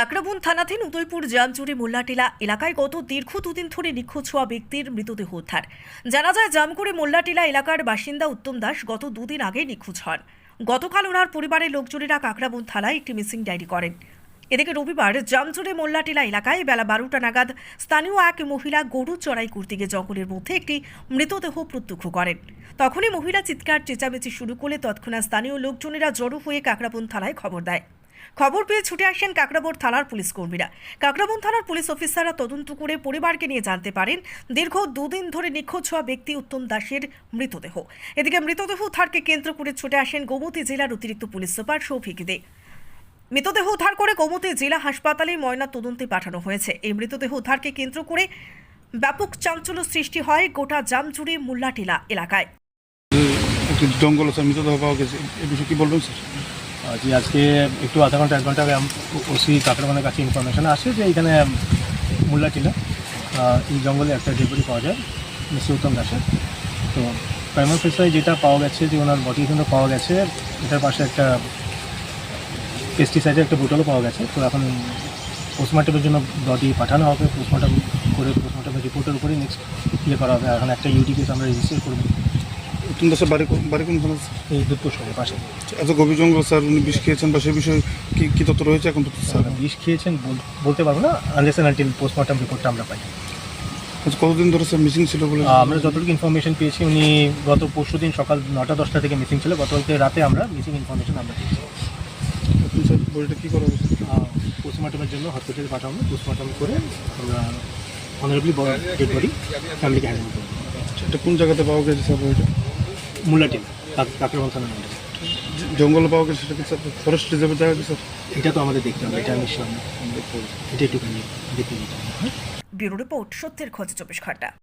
কাকরাবন থানাধীন উদয়পুর জামচুরি মোল্লাটিলা এলাকায় গত দীর্ঘ দুদিন ধরে নিখোঁজ হওয়া ব্যক্তির মৃতদেহ উদ্ধার। জানা যায় জামকুড়ি মোল্লাটিলা এলাকার বাসিন্দা উত্তম দাস গত দুদিন আগে নিখোঁজ হন। গতকাল ওনার পরিবারের লোকজনেরা কাকরাবন থানায় একটি মিসিং ডায়েরি করেন। এদিকে রবিবার জামচুরি মোল্লাটিলা এলাকায় বেলা বারোটা নাগাদ স্থানীয় এক মহিলা গরু চড়াই করতে গিয়ে জঙ্গলের মধ্যে একটি মৃতদেহ প্রত্যক্ষ করেন। তখনই মহিলা চিৎকার, চেঁচামেচি শুরু করলে তৎক্ষণাৎ স্থানীয় লোকজনেরা জড়ো হয়ে কাকরাবন থানায় খবর দেয়। খবর পেয়ে ছুটে আসেন কাকরাবোর থানার পুলিশ কর্মীরা। কাকরাবন থানার পুলিশ অফিসাররা তদন্ত করে পরিবারকে নিয়ে জানতে পারেন, দীর্ঘ দুদিন ধরে নিখোঁজ হওয়া ব্যক্তি উত্তম দাসের মৃতদেহ। এদিকে মৃতদেহ উদ্ধারকে কেন্দ্র করে ছুটে আসেন গোমতী জেলার অতিরিক্ত পুলিশ সুপার সৌভিক দে। মৃতদেহ উদ্ধার করে গোমতী জেলা হাসপাতালে ময়না তদন্তে পাঠানো হয়েছে। এই মৃতদেহ উদ্ধারকে কেন্দ্র করে ব্যাপক চাঞ্চল্য সৃষ্টি হয় গোটা জামজুড়ি মুল্লাটিলা এলাকায়। জঙ্গল মৃতদেহ পাওয়া গেছে। বিষয়ে কি বলবেন, স্যার? জি আজকে একটু আধা ঘণ্টা এক ঘণ্টা আগে ওসি কাকরামানের কাছে ইনফরমেশন আসে যে এখানে মুল্লাটিলা আহ, এই জঙ্গলে একটা ডেপুটি পাওয়া যায় মিস্টার উত্তম দাসের। তো প্রাইমার ফেসায় যেটা পাওয়া গেছে যে ওনার বডি কিন্তু পাওয়া গেছে এটার পাশে একটা পেস্টিসাইডের একটা বোতলও পাওয়া গেছে। তো এখন পোস্টমর্টমের জন্য বডি পাঠানো হবে পোস্টমর্টম করে পোস্টমর্টমের রিপোর্টের উপরে নেক্সট ইয়ে করা হবে। এখন একটা কেস আমরা রেজিস্টার করব। উত্তম দাসের বাড়ি কোন- বাড়ি কোন থানা আছে? এই দুপুর সময় পাশে এত গভীর জঙ্গল স্যার উনি বিষ খেয়েছেন বা সে বিষয়ে কি কি তথ্য রয়েছে এখন তো স্যার? বিষ খেয়েছেন বল- বলতে পারব না আনলেস আনটিল পোস্টমর্টম রিপোর্টটা আমরা পাই। আচ্ছা, কতদিন ধরে স্যার মিসিং ছিল বলে? আমরা যতটুকু ইনফরমেশন পেয়েছি উনি গত পরশু দিন সকাল নটা দশটা থেকে মিসিং ছিল গতকালকে রাতে আমরা মিসিং ইনফরমেশন আমরা পেয়েছি। স্যার বডিটা কি করা হয়েছে? পোস্টমর্টমের জন্য হসপিটালে পাঠাবো পোস্টমর্টম করে আমরা অনারেবলি ডেড বডি ফ্যামিলিকে হ্যান্ডেল করব আচ্ছা, এটা কোন জায়গাতে পাওয়া গেছে স্যার বডিটা মুল্লাটিল কাকরবন থানার মধ্যে জঙ্গল পাওয়া গেছে সেটা কি স্যার? ফরেস্ট রিজার্ভে দেখা গেছে স্যার? এটা তো আমাদের দেখতে হবে এটা আমি সামনে। এটা একটুখানি দেখে নিতে হবে। ব্যুরো রিপোর্ট সত্যের খোঁজ চব্বিশ ঘণ্টা।